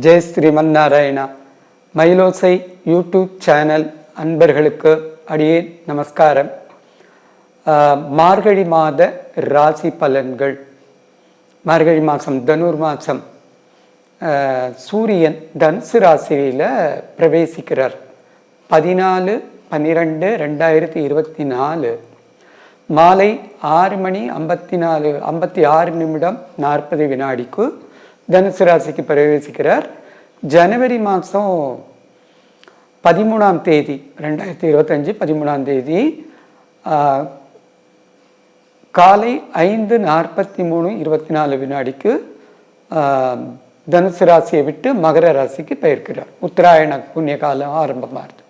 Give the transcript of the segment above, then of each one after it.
Jai Sriman Narayana. Mayilosai YouTube channel அன்பர்களுக்கு அடியே நமஸ்காரம். மார்கழி மாத ராசி பலன்கள். மார்கழி மாதம் தனுர் மாதம் சூரியன் தனுசு ராசியில் பிரவேசிக்கிறார். பதினாலு பன்னிரெண்டு ரெண்டாயிரத்தி இருபத்தி நாலு. மாலை ஆறு மணி ஐம்பத்தி நாலு ஐம்பத்தி ஆறு நிமிடம் நாற்பது வினாடிக்கு தனுசு ராசிக்கு பிரவேசிக்கிறார். ஜனவரி மாதம் பதிமூணாம் தேதி ரெண்டாயிரத்தி இருபத்தஞ்சி பதிமூணாம் தேதி காலை ஐந்து நாற்பத்தி மூணு இருபத்தி நாலு வினாடிக்கு தனுசு ராசியை விட்டு மகர ராசிக்கு பெயர்க்கிறார். உத்தராயண புண்ணிய காலம் ஆரம்பமாகுது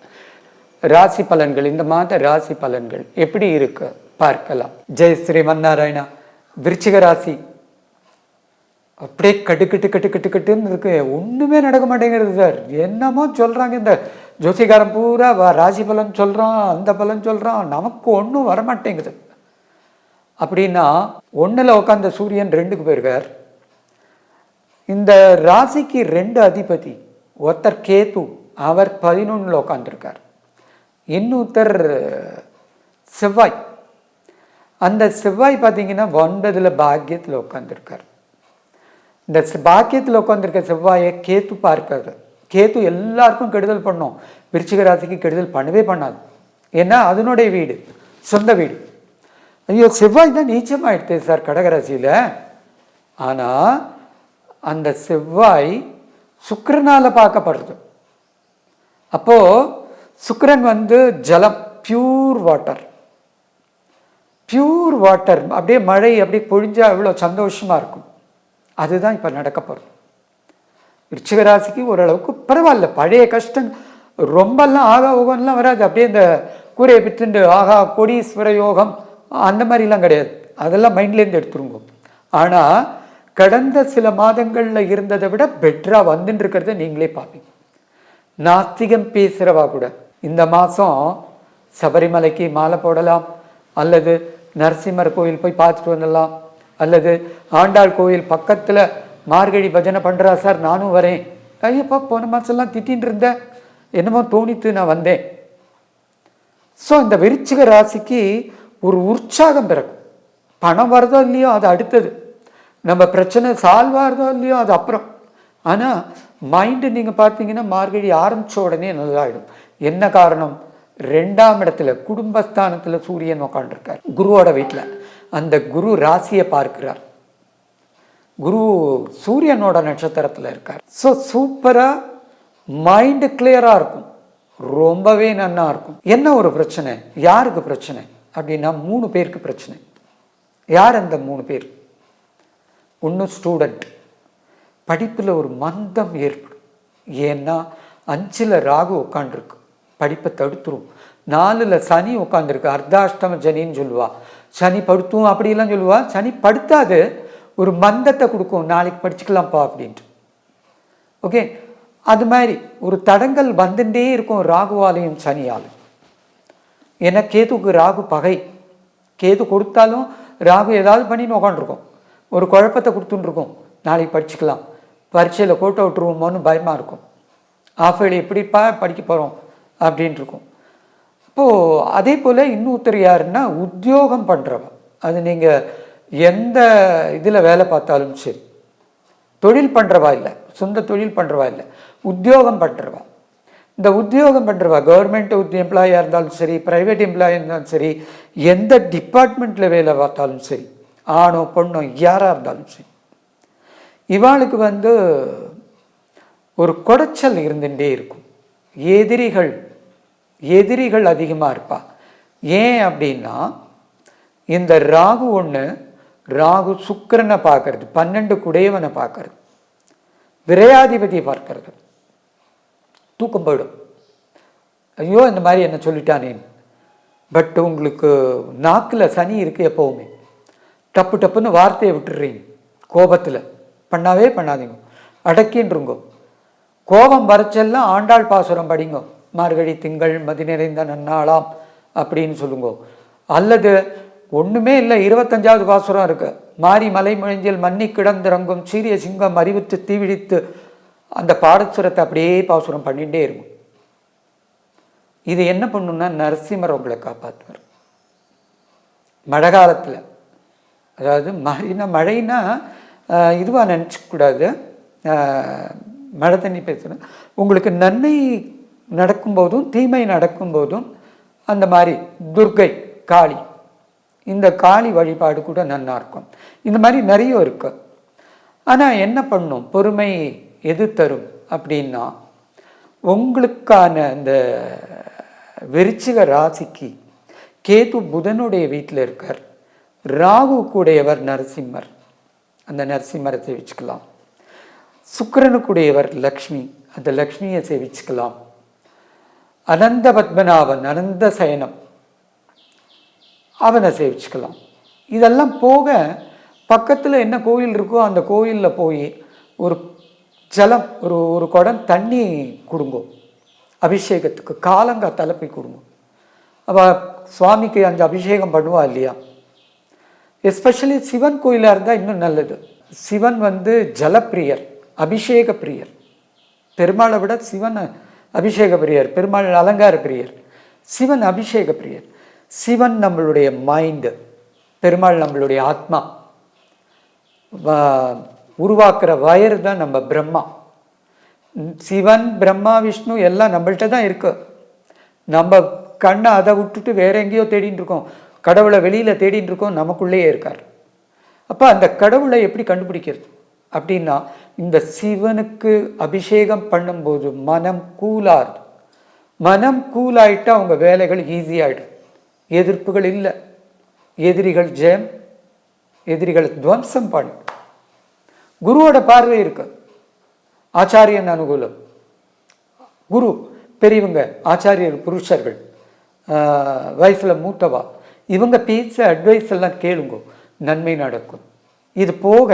ராசி பலன்கள் இந்த மாத ராசி பலன்கள் எப்படி இருக்கு? பார்க்கலாம். ஜெய் ஸ்ரீமன் நாராயணா விருச்சிக ராசி அப்படியே கட்டு கட்டு கட்டு கட்டு கட்டுன்னு இருக்கு. ஒன்றுமே நடக்க மாட்டேங்கிறது சார். என்னமோ சொல்கிறாங்க இந்த ஜோசிகாரன் பூரா வ- ராசி பலன் சொல்கிறான் அந்த பலன் சொல்கிறான் நமக்கு ஒன்றும் வரமாட்டேங்குது. அப்படின்னா ஒன்றில் உட்காந்த சூரியன் ரெண்டுக்கு போயிருக்கார். இந்த ராசிக்கு ரெண்டு அதிபதி ஒருத்தர் கேது அவர் பதினொன்றில் உட்காந்துருக்கார் இன்னொருத்தர் செவ்வாய். அந்த செவ்வாய் பார்த்தீங்கன்னா ஒன்பதில் பாக்கியத்தில் உட்காந்துருக்கார் இந்த பாக்கியத்தில் உட்காந்துருக்க செவ்வாயை கேத்து பார்க்காது. கேத்து எல்லாருக்கும் கெடுதல் பண்ணும். விருச்சிக ராசிக்கு கெடுதல் பண்ணவே பண்ணாது. ஏன்னா அதனுடைய வீடு சொந்த வீடு. ஐயோ செவ்வாய் தான் நீச்சமாயிடுது சார் கடகராசியில். ஆனால் அந்த செவ்வாய் சுக்கரனால் பார்க்கப்படுறது. அப்போது சுக்கரன் வந்து ஜலம் பியூர் வாட்டர் பியூர் வாட்டர் அப்படியே மழை அப்படியே பொழிஞ்சால் எவ்வளோ சந்தோஷமாக இருக்கும். அதுதான் இப்போ நடக்க போகிறது விருச்சிகராசிக்கு ஓரளவுக்கு பரவாயில்ல. பழைய கஷ்டம் ரொம்பலாம் ஆகா ஓகம்லாம் வராது. அப்படியே இந்த கூரையை பித்துண்டு ஆகா கோடீஸ்வர யோகம் அந்த மாதிரிலாம் கிடையாது. அதெல்லாம் மைண்ட்லேருந்து எடுத்துருங்க. ஆனால் கடந்த சில மாதங்களில் இருந்ததை விட பெட்டராக வந்துட்டு இருக்கிறத நீங்களே பார்ப்பீங்க. நாஸ்திகம் பேசுகிறவா கூட இந்த மாதம் சபரிமலைக்கு மாலை போடலாம். அல்லது நரசிம்மர் கோயில் போய் பார்த்துட்டு வந்துடலாம். அல்லது ஆண்டாள் கோயில் பக்கத்தில் மார்கழி பஜனை பண்ணுறா சார் நானும் வரேன். ஐயப்பா போன மாதம்லாம் திட்டின்னு இருந்தேன் என்னமோ தோணித்து நான் வந்தேன். ஸோ இந்த விருச்சிக ராசிக்கு ஒரு உற்சாகம் பிறக்கும். பணம் வருதோ இல்லையோ அது அடுத்தது. நம்ம பிரச்சனை சால்வ் ஆகிறதோ இல்லையோ அது அப்புறம். ஆனால் மைண்டு நீங்கள் பார்த்தீங்கன்னா மார்கழி ஆரம்பித்த உடனே நல்லாயிடும். என்ன காரணம்? ரெண்டாம் இடத்துல குடும்பஸ்தானத்தில் சூரியன் உட்காண்டிருக்கார் குருவோட வீட்டில் அந்த குரு ராசியை பார்க்கிறார். குரு சூரியனோட நட்சத்திரத்தில் இருக்கார். ஸோ சூப்பராக மைண்டு கிளியராக இருக்கும். ரொம்பவே நன்னா இருக்கும். என்ன ஒரு பிரச்சனை? யாருக்கு பிரச்சனை? அப்படின்னா மூணு பேருக்கு பிரச்சனை. யார் அந்த மூணு பேர்? ஒன்று ஸ்டூடெண்ட் படிப்பில் ஒரு மந்தம் ஏற்படும். ஏன்னா அஞ்சில் ராகு உட்காண்டிருக்கு படிப்பை தடுத்துரும். நாலில் சனி உட்காந்துருக்கு அர்த்தாஷ்டம ஜனின்னு சொல்லுவா. சனி படுத்தும் அப்படிலாம் சொல்லுவா சனி படுத்தாது ஒரு மந்தத்தை கொடுக்கும் நாளைக்கு படிச்சுக்கலாம்ப்பா அப்படின்ட்டு. ஓகே? அது மாதிரி ஒரு தடங்கல் வந்துட்டே இருக்கும் ராகுவாலையும் சனியாலும் ஏன்னா கேதுக்கு ராகு பகை. கேது கொடுத்தாலும் ராகு ஏதாவது பண்ணின்னு உட்காந்துருக்கும் ஒரு குழப்பத்தை கொடுத்துன்னுருக்கும் நாளைக்கு படிச்சுக்கலாம். பரீட்சையில் கோட்டை விட்டுருவோமோன்னு பயமாக இருக்கும். ஆஃபேல் எப்படிப்பா படிக்க போகிறோம் அப்படின்ட்டு இருக்கும். இப்போது அதே போல் இன்னொருத்தர் யாருன்னா உத்தியோகம் பண்ணுறவ அது நீங்கள் எந்த இதில் வேலை பார்த்தாலும் சரி. தொழில் பண்ணுறவா இல்லை. சொந்த தொழில் பண்ணுறவா இல்லை. உத்தியோகம் பண்ணுறவா இந்த உத்தியோகம் பண்ணுறவா கவர்மெண்ட் எம்ப்ளாயாக இருந்தாலும் சரி ப்ரைவேட் எம்ப்ளாயாக இருந்தாலும் சரி எந்த டிபார்ட்மெண்ட்டில் வேலை பார்த்தாலும் சரி ஆணோ பொண்ணோ யாராக இருந்தாலும் சரி. இவாளுக்கு வந்து ஒரு குடைச்சல் இருந்துகிட்டே இருக்கும். எதிரிகள் எதிரிகள் அதிகமாக இருப்பாள் ஏன் அப்படின்னா இந்த ராகு ஒன்று ராகு சுக்கரனை பார்க்கறது பன்னெண்டு குடையவனை பார்க்கறது விரையாதிபதியை பார்க்கறது. தூக்கம் போயிடும். ஐயோ இந்த மாதிரி என்ன சொல்லிட்டானேன்னு பட் உங்களுக்கு நாக்கில் சனி இருக்குது எப்போவுமே. டப்பு டப்புன்னு வார்த்தையை விட்டுடுறீங்க கோபத்தில். பண்ணாவே பண்ணாதீங்க. அடக்கின்றுங்கோ. கோபம் வரைச்செல்லாம் ஆண்டாள் பாசுரம் படிங்கோ. மார்கழி திங்கள் மதி நிறைந்த நன்னாளாம் அப்படின்னு சொல்லுங்கோ. அல்லது ஒன்றுமே இல்லை இருபத்தஞ்சாவது பாசுரம் இருக்கு. மாறி மலை முழிஞ்சில் மன்னி கிடந்திறங்கும் சீரிய சிங்கம் அறிவித்து தீவிடித்து அந்த பாடசுரத்தை அப்படியே பாசுரம் பண்ணிகிட்டே இருக்கும். இது என்ன பண்ணுன்னா நரசிம்மர் உங்களை காப்பாற்றுவார் மழை காலத்தில். அதாவது மழைனா மழைனா இதுவாக நினச்சிக்கூடாது மழை தண்ணி பேசணும் உங்களுக்கு நன்மை நடக்கும்போதும் தீமை நடக்கும்போதும் அந்த மாதிரி துர்கை காளி. இந்த காளி வழிபாடு கூட நல்லா இருக்கும். இந்த மாதிரி நிறைய இருக்கு. ஆனால் என்ன பண்ணும்? பொறுமை எது தரும் அப்படின்னா உங்களுக்கான அந்த விருச்சிக ராசிக்கு கேது புதனுடைய வீட்டில் இருக்கார். ராகு கூடையவர் நரசிம்மர். அந்த நரசிம்மரை சேவிச்சுக்கலாம். சுக்கரனுக்குடையவர் லக்ஷ்மி. அந்த லக்ஷ்மியை சேவிச்சுக்கலாம். அனந்த பத்மநாபன் அனந்த சயனம். அவனை சேவிச்சுக்கலாம். இதெல்லாம் போக பக்கத்தில் என்ன கோயில் இருக்கோ அந்த கோயிலில் போய் ஒரு ஜலம் ஒரு ஒரு குடம் தண்ணி கொடுங்கோ. அபிஷேகத்துக்கு காலங்கா தலைப்பை கொடுங்க. அப்போ சுவாமிக்கு அந்த அபிஷேகம் பண்ணுவா இல்லையா? எஸ்பெஷலி சிவன் கோயிலாக இருந்தால் இன்னும் நல்லது. சிவன் வந்து ஜலப்பிரியர் அபிஷேக பிரியர் பெருமாளை விட சிவனை அபிஷேக பிரியர் பெருமாள் அலங்கார பிரியர் சிவன் அபிஷேக பிரியர் சிவன் நம்மளுடைய மைண்டு பெருமாள் நம்மளுடைய ஆத்மா. வ- உருவாக்குற வயர் தான் நம்ம பிரம்மா. சிவன் பிரம்மா விஷ்ணு எல்லாம் நம்மள்கிட்ட தான் இருக்கு. நம்ம கண்ணை அதை விட்டுட்டு வேற எங்கேயோ தேடின்னு இருக்கோம். கடவுளை வெளியில் தேடின்னு இருக்கோம் நமக்குள்ளேயே இருக்கார். அப்போ அந்த கடவுளை எப்படி கண்டுபிடிக்கிறது? அப்படின்னா இந்த சிவனுக்கு அபிஷேகம் பண்ணும்போது மனம் கூலாகுது மனம் கூலாயிட்டா அவங்க வேலைகள் ஈஸியாகிடும் எதிர்ப்புகள் இல்லை. எதிரிகள் ஜெயம் எதிரிகள் துவம்சம் பண்ணும் குருவோட பார்வை இருக்கு. ஆச்சாரியன் அனுகூலம். குரு பெரியவங்க ஆச்சாரியர் புருஷர்கள் வயசில் மூத்தவா இவங்க பேச அட்வைஸ் எல்லாம் கேளுங்க. நன்மை நடக்கும். இது போக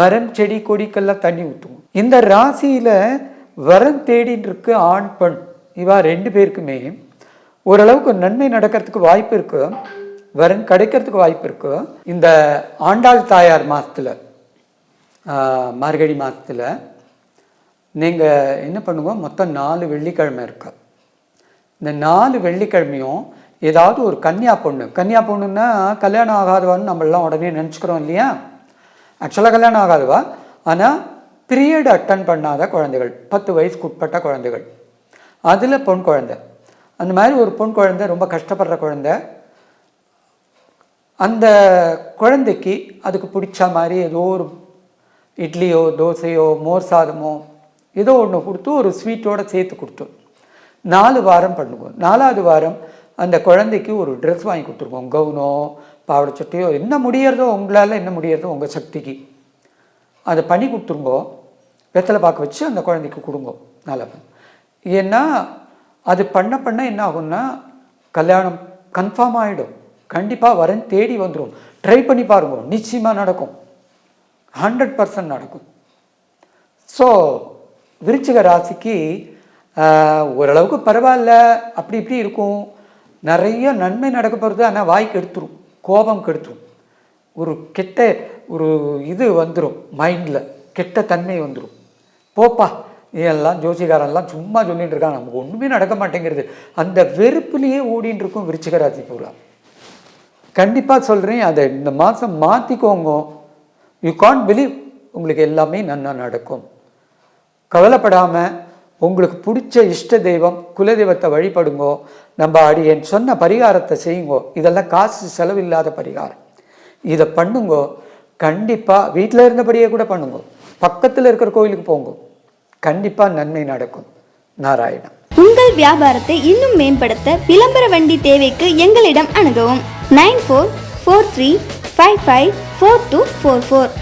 மரம் செடி கொடிக்கெல்லாம் தண்ணி ஊற்றுவோம் இந்த ராசியில் வரம் தேடின்னு இருக்கு ஆண் பெண். இவா ரெண்டு பேருக்குமே ஓரளவுக்கு நன்மை நடக்கிறதுக்கு வாய்ப்பு இருக்கு. வரன் கிடைக்கிறதுக்கு வாய்ப்பு இருக்கு. இந்த ஆண்டாள் தாயார் மாதத்தில் மார்கழி மாதத்தில் நீங்கள் என்ன பண்ணுங்க? மொத்தம் நாலு வெள்ளிக்கிழமை இருக்கு. இந்த நாலு வெள்ளிக்கிழமையும் ஏதாவது ஒரு கன்னியா பொண்ணு. கன்னியா பொண்ணுன்னா கல்யாணம் ஆகாதவான்னு நம்மளாம் உடனே நினச்சிக்கிறோம் இல்லையா? ஆக்சுவலாக கல்யாணம் ஆகாதவா? ஆனால் பீரியட் அட்டன் பண்ணாத குழந்தைகள் பத்து வயசுக்கு உட்பட்ட குழந்தைகள். அதில் பொன் குழந்தை. அந்த மாதிரி ஒரு பொன் குழந்தை ரொம்ப கஷ்டப்படுற குழந்தை. அந்த குழந்தைக்கு அதுக்கு பிடிச்ச மாதிரி ஏதோ ஒரு இட்லியோ தோசையோ மோர் சாதமோ ஏதோ ஒன்று கொடுத்து ஒரு ஸ்வீட்டோடு சேர்த்து கொடுத்தோம் நாலு வாரம் பண்ணுவோம். நாலாவது வாரம் அந்த குழந்தைக்கு ஒரு ட்ரெஸ் வாங்கி கொடுத்துருக்கோம் கவுனோ பாவாடை சட்டையோ என்ன முடியறதோ உங்களால் என்ன முடியறதோ உங்கள் சக்திக்கு. அதை பண்ணி கொடுத்துருங்கோ. வெத்தலை பார்க்க வச்சு அந்த குழந்தைக்கு கொடுங்கோ. நல்லா ஏன்னா அது பண்ண பண்ண என்ன ஆகும்னா கல்யாணம் கன்ஃபார்ம் ஆகிடும் கண்டிப்பாக வரேன் தேடி வந்துடும் ட்ரை பண்ணி பாருங்க. நிச்சயமாக நடக்கும். ஹண்ட்ரட் பர்சன்ட் நடக்கும். ஸோ விருச்சிக ராசிக்கு ஓரளவுக்கு பரவாயில்ல. அப்படி இப்படி இருக்கும். நிறைய நன்மை நடக்க போகிறது ஆனால் வாய்க்கு எடுத்துரும். கோபம் கெடுத்துரும். ஒரு கெட்ட ஒரு இது வந்துடும் மைண்டில் கெட்ட தன்மை வந்துடும் போப்பா இதெல்லாம் ஜோசிகாரெல்லாம் சும்மா சொல்லிகிட்டு இருக்கான். நமக்கு ஒன்றுமே நடக்க மாட்டேங்கிறது. அந்த வெறுப்புலேயே ஓடின்னு இருக்கும் விருச்சிகராசி பூரா. கண்டிப்பாக சொல்கிறேன் அதை இந்த மாதம் மாற்றிக்கோங்க யூ கான்ட் பிலீவ் உங்களுக்கு எல்லாமே நன்னா நடக்கும். கவலைப்படாமல் உங்களுக்கு பிடிச்ச இஷ்ட தெய்வம் குலதெய்வத்தை வழிபடுங்கோ நம்ம அடியேன் சொன்ன பரிகாரத்தை செய்யுங்கோ. இதெல்லாம் காசு செலவில்லாத பரிகாரம். இதை பண்ணுங்கோ. கண்டிப்பாக வீட்டில் இருந்தபடியே கூட பண்ணுங்க. பக்கத்தில் இருக்கிற கோயிலுக்கு போங்க. கண்டிப்பாக நன்மை நடக்கும். நாராயணம் உங்கள் வியாபாரத்தை இன்னும் மேம்படுத்த விளம்பர வண்டி தேவைக்கு எங்களிடம் அணுகவும். Nine four four three five five four two four four.